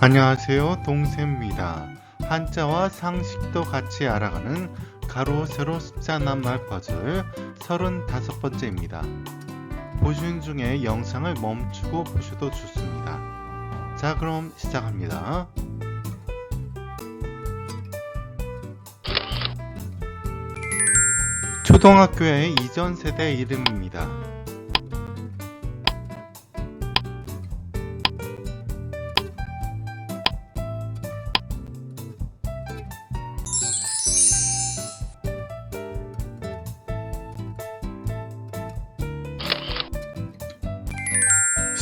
안녕하세요. 동세입니다. 한자와 상식도 같이 알아가는 가로 세로 숫자 낱말 퍼즐 35번째입니다. 보시는 중에 영상을 멈추고 보셔도 좋습니다. 자, 그럼 시작합니다. 초등학교의 이전 세대 이름입니다.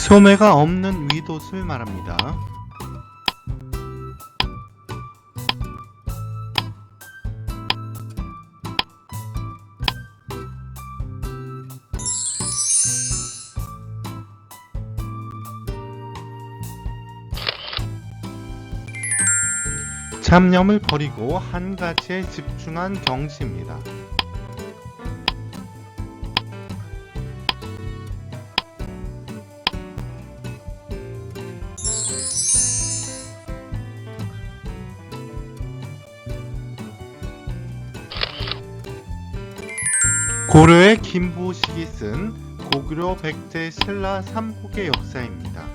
소매가 없는 윗옷을 말합니다. 잡념을 버리고 한 가지에 집중한 경지입니다. 고려의 김보식이 쓴 고구려 백제 신라 삼국의 역사입니다.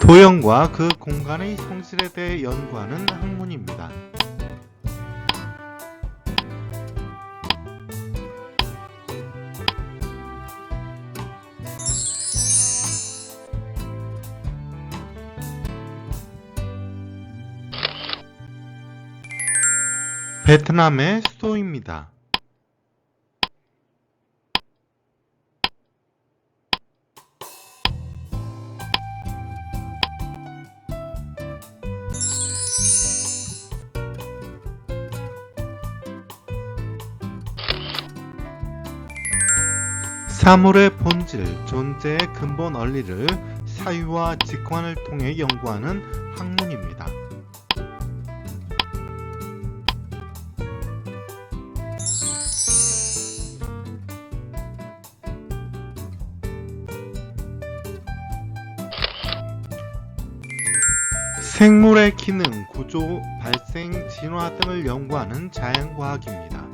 도형과 그 공간의 성질에 대해 연구하는 학문입니다. 베트남의 수도입니다. 사물의 본질, 존재의 근본 원리를 사유와 직관을 통해 연구하는 학문입니다. 생물의 기능, 구조, 발생, 진화 등을 연구하는 자연과학입니다.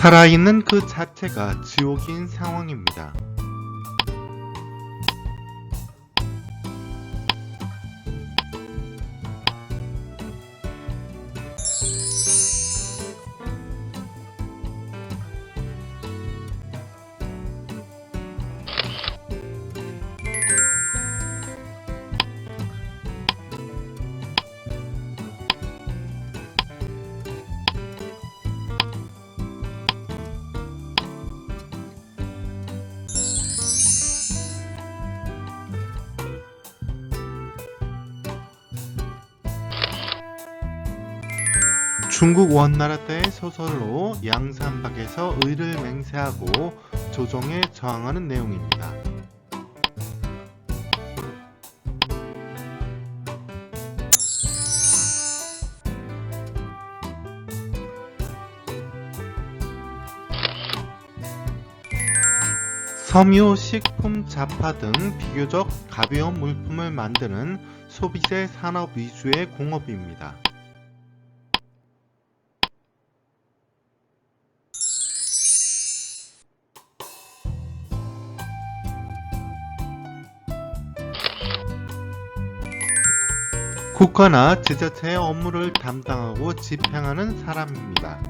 살아있는 그 자체가 지옥인 상황입니다. 중국 원나라 때의 소설로 양산박에서 의를 맹세하고 조정에 저항하는 내용입니다. 섬유, 식품, 잡화 등 비교적 가벼운 물품을 만드는 소비재 산업 위주의 공업입니다. 국가나 지자체의 업무를 담당하고 집행하는 사람입니다.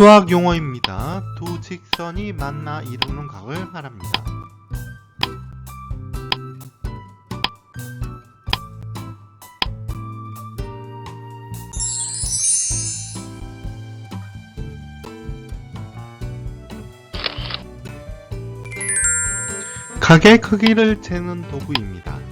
수학 용어입니다. 두 직선이 만나 이루는 각을 말합니다. 각의 크기를 재는 도구입니다.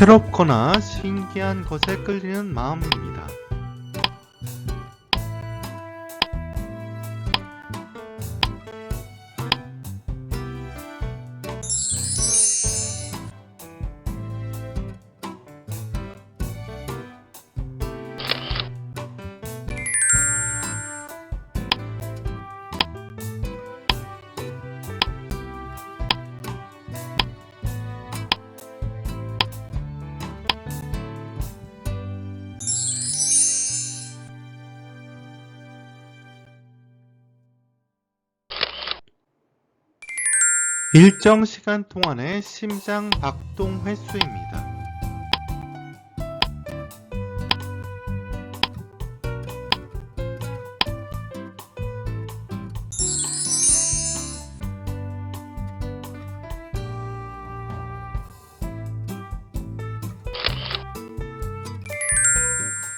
새롭거나 신기한 것에 끌리는 마음입니다. 일정 시간 동안의 심장 박동 횟수입니다.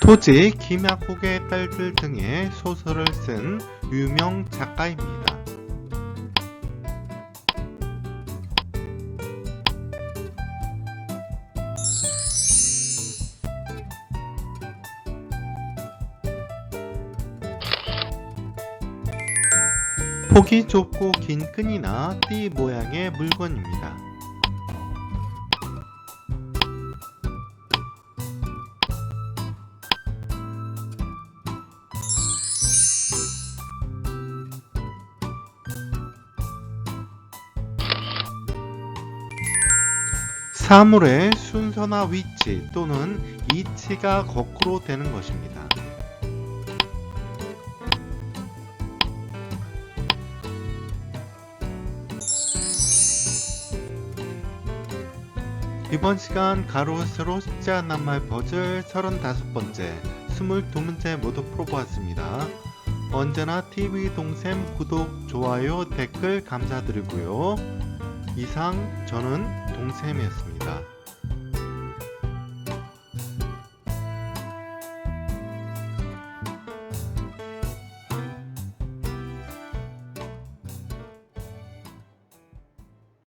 토지 김약국의 딸들 등의 소설을 쓴 유명 작가입니다. 폭이 좁고 긴 끈이나 띠 모양의 물건입니다. 사물의 순서나 위치 또는 이치가 거꾸로 되는 것입니다. 이번 시간 가로 세로 숫자 낱말 퍼즐 35번째 22문제 모두 풀어보았습니다. 언제나 TV 동샘 구독, 좋아요, 댓글 감사드리고요. 이상 저는 동샘이었습니다.